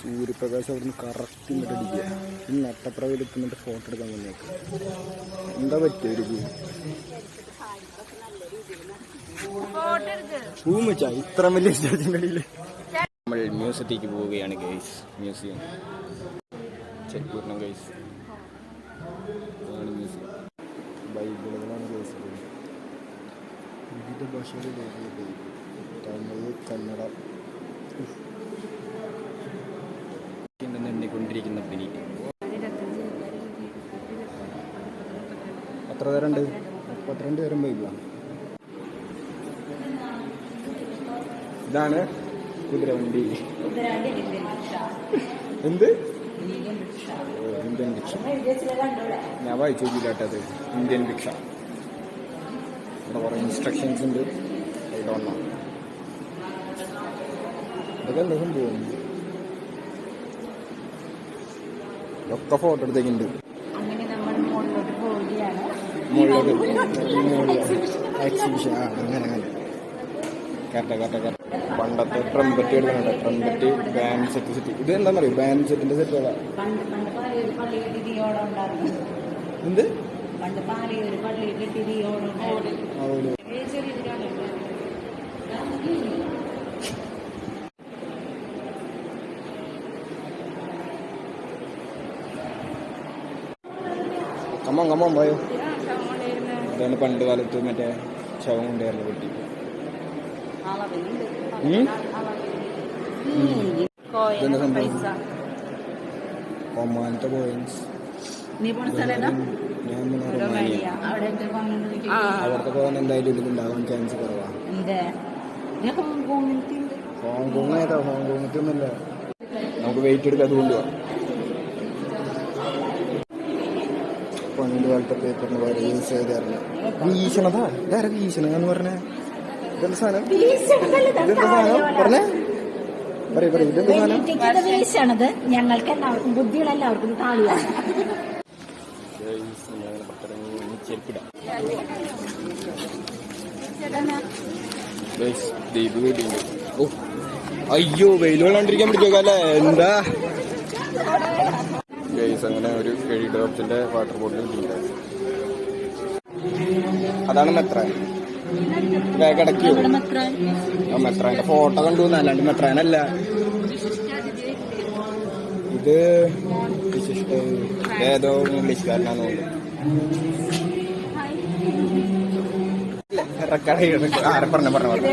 സൂര്യപ്രകാശം അവിടുന്ന് കറക്റ്റ് ഇങ്ങോട്ട് അടിക്കുക. ഈ നട്ടപ്രവയിൽ എത്തുന്നിട്ട് ഫോട്ടോ എടുക്കാൻ വന്നേക്ക്. എന്താ പറ്റിയ ഒരു വെച്ചാ ഇത്ര വലിയ സ്റ്റേജിന്റെ നമ്മൾ മ്യൂസിയത്തേക്ക് പോവുകയാണ് ഗൈസ് മ്യൂസിയം. ചെക്കൂർണം ഗൈസ് അതാണ് മ്യൂസിയം. ബൈബിളുകളാണ് ഗൈസ് വിവിധ ഭാഷകളിൽ തമിഴ് കന്നഡ. എത്ര പേരുണ്ട്? മുപ്പത്തിരണ്ട് പേരും ബൈബിളാണ് ഇതാണ് കുതിരവണ്ടി. എന്ത്? ഇന്ത്യൻ ഭിക്ഷ. ഞാൻ വായിച്ചു നോക്കിയില്ലാട്ടത് ഇന്ത്യൻ ഭിക്ഷ. ഇവിടെ ഇൻസ്ട്രക്ഷൻസ് ഉണ്ട്. ഇതൊന്നാ ഇതൊക്കെ എന്തെങ്കിലും പോകുന്നു. ഇതൊക്കെ ഫോട്ടോ എടുത്തേക്കുണ്ട് അങ്ങനെ നമ്മൾ മുകളിലോട്ട് പോവുകയാണ് മുകളിലോട്ട് എക്സിബിഷൻ ആ അങ്ങനെ അങ്ങനെ. Correct correct correct. പണ്ടത്തെ ട്രംപറ്റ് എടുക്കുന്നുണ്ട് ട്രംപറ്റ് ബാൻഡ് സെറ്റ് സെറ്റ് ഇത് എന്താണെന്നറിയോ? ബാൻഡ് സെറ്റിന്റെ സെറ്റ് ഏതാ? എന്ത്? പണ്ട് പാലയൊരു പള്ളിയിൽ തിരിയോളം ഉണ്ടായിരുന്നു. ആ ഒരു കമ്മം കമ്മം പോയോ അതാണ് പണ്ട് കാലത്ത് മറ്റേ ശവം കൊണ്ടുവരുന്ന കുട്ടി? ഒമാനത്തെ കോയിൻസ്? ഞാൻ അവിടുത്തെ പോകാൻ എന്തായാലും ഇതുണ്ടാവാൻ ചാൻസ് കുറവാ. ഹോങ്കോങ് ഏതാ? ഹോങ്കോങ്ങിൽ ഒന്നുമല്ല. നമുക്ക് വെയിറ്റ് എടുത്ത് അത് പണ്ട് കാലത്തെ പേപ്പറിന് പകരം യൂസ് ചെയ്തായിരുന്നു. വീശണതാ? ഇതാരാ വീശണ എന്ന് പറഞ്ഞ? ഇതെന്താ സാധനം? ഇതെന്താ സാധനം? പറഞ്ഞേ? പറയൂ പറയൂ ഇതെന്താ സാധനം? വീശാണത് ഞങ്ങൾക്ക് എല്ലാവർക്കും ബുദ്ധിയുള്ള എല്ലാവർക്കും ഓ അയ്യോ വെയിൽ കൊള്ളാണ്ടിരിക്കാൻ അല്ലേ എന്താ? ഗൈസ് അങ്ങനെ ഒരു ഏഴ് ഡ്രോപ്സിന്റെ വാട്ടർ ബോട്ടിൽ കിട്ടിയിട്ടുണ്ട് അതാണ് മെത്രാൻ. ബാഗ് അടക്കിയോ മെത്രാന്റെ ഫോട്ടോ കണ്ടു അല്ലാണ്ട് മെത്രാനല്ല. ഇത് വിശിഷ്ട ഏതോ ഇംഗ്ലീഷുകാരനാന്ന് തോന്നുന്നു. ആരെ പറഞ്ഞ പറഞ്ഞ പറഞ്ഞു.